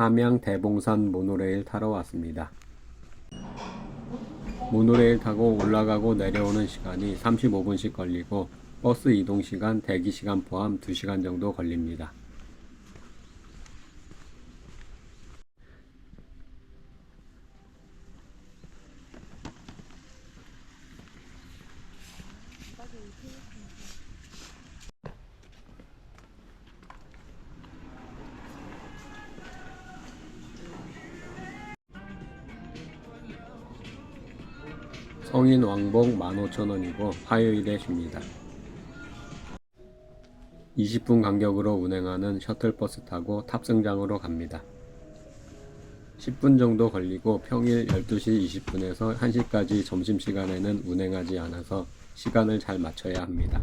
함양 대봉산 모노레일 타러 왔습니다. 모노레일 타고 올라가고 내려오는 시간이 35분씩 걸리고 버스 이동 시간, 대기 시간 포함 2시간 정도 걸립니다. 성인 왕복 15,000원이고 화요일에 쉽니다. 20분 간격으로 운행하는 셔틀버스 타고 탑승장으로 갑니다. 10분 정도 걸리고 평일 12시 20분에서 1시까지 점심시간에는 운행하지 않아서 시간을 잘 맞춰야 합니다.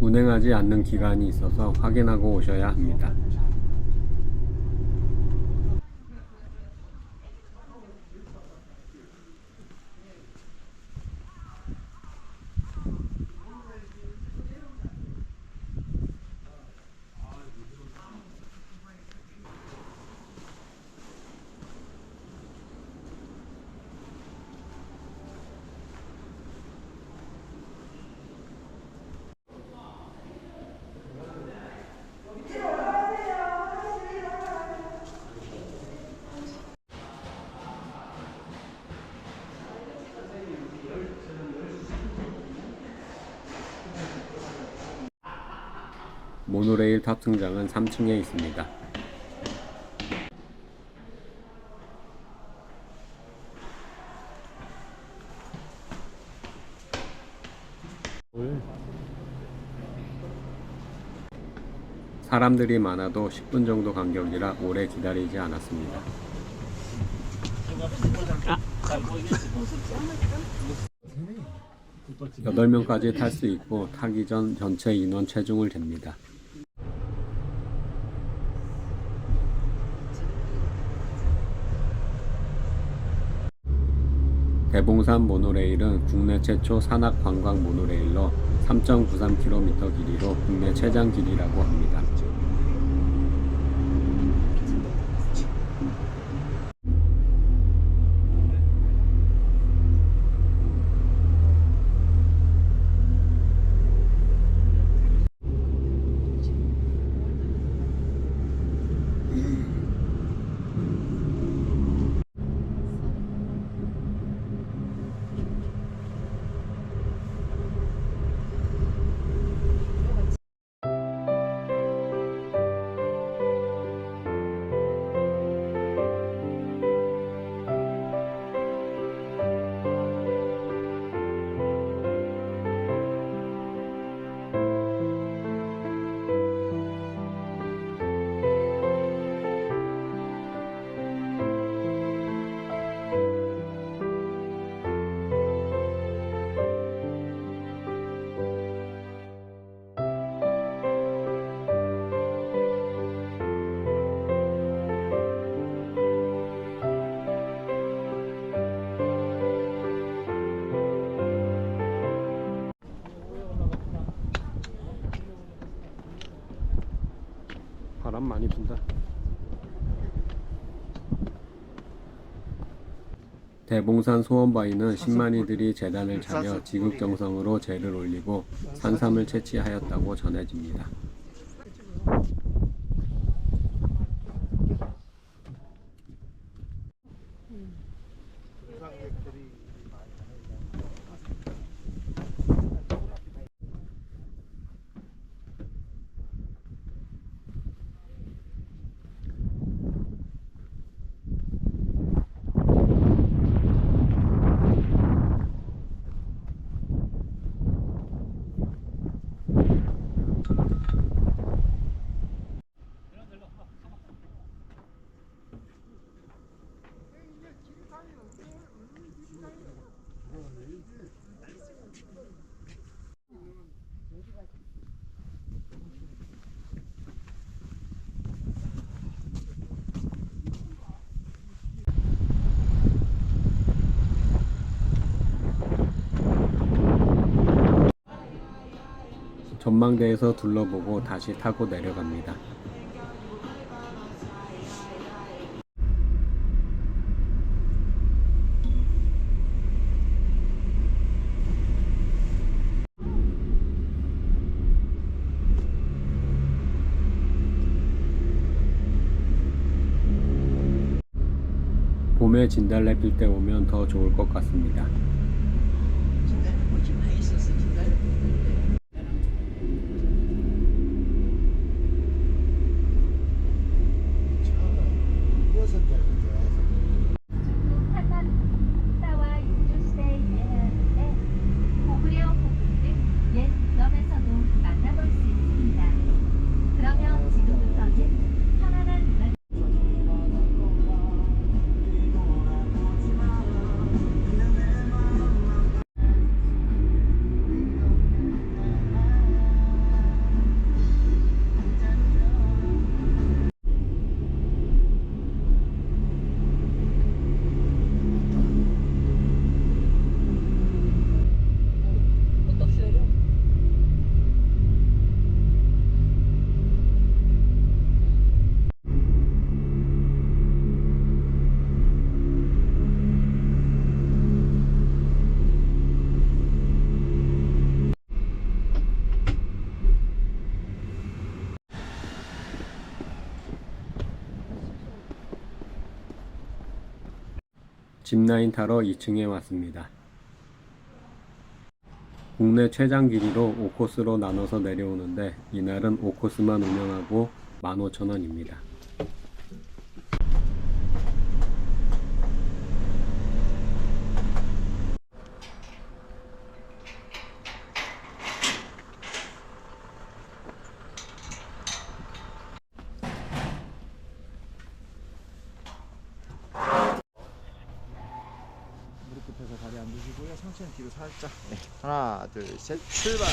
운행하지 않는 기간이 있어서 확인하고 오셔야 합니다. 모노레일 탑승장은 3층에 있습니다. 사람들이 많아도 10분 정도 간격이라 오래 기다리지 않았습니다. 여덟 명까지 탈 수 있고 타기 전 전체 인원 체중을 잽니다. 대봉산 모노레일은 국내 최초 산악 관광 모노레일로 3.93km 길이로 국내 최장 길이라고 합니다. 많이 분다 대봉산 소원바위는 신만이들이 재단을 차려 지극정성으로 재를 올리고 산삼을 채취하였다고 전해집니다. 음. 전망대에서 둘러보고 다시 타고 내려갑니다. 봄에 진달래 필 때 오면 더 좋을 것 같습니다. 짚라인 타러 2층에 왔습니다. 국내 최장 길이로 5코스로 나눠서 내려오는데 이날은 5코스만 운영하고 15,000원입니다. 앉으시고요. 상체는 뒤로 살짝. 네. 하나, 둘, 셋, 출발.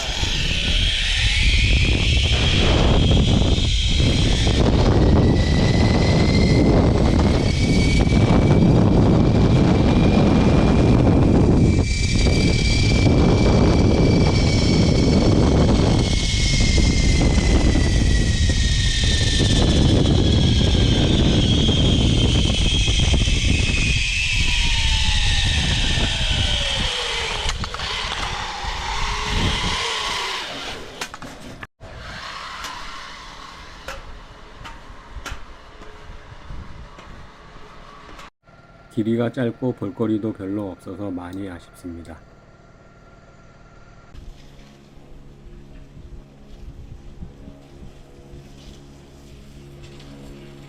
길이가 짧고 볼거리도 별로 없어서 많이 아쉽습니다.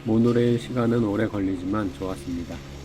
모노레일 시간은 오래 걸리지만 좋았습니다.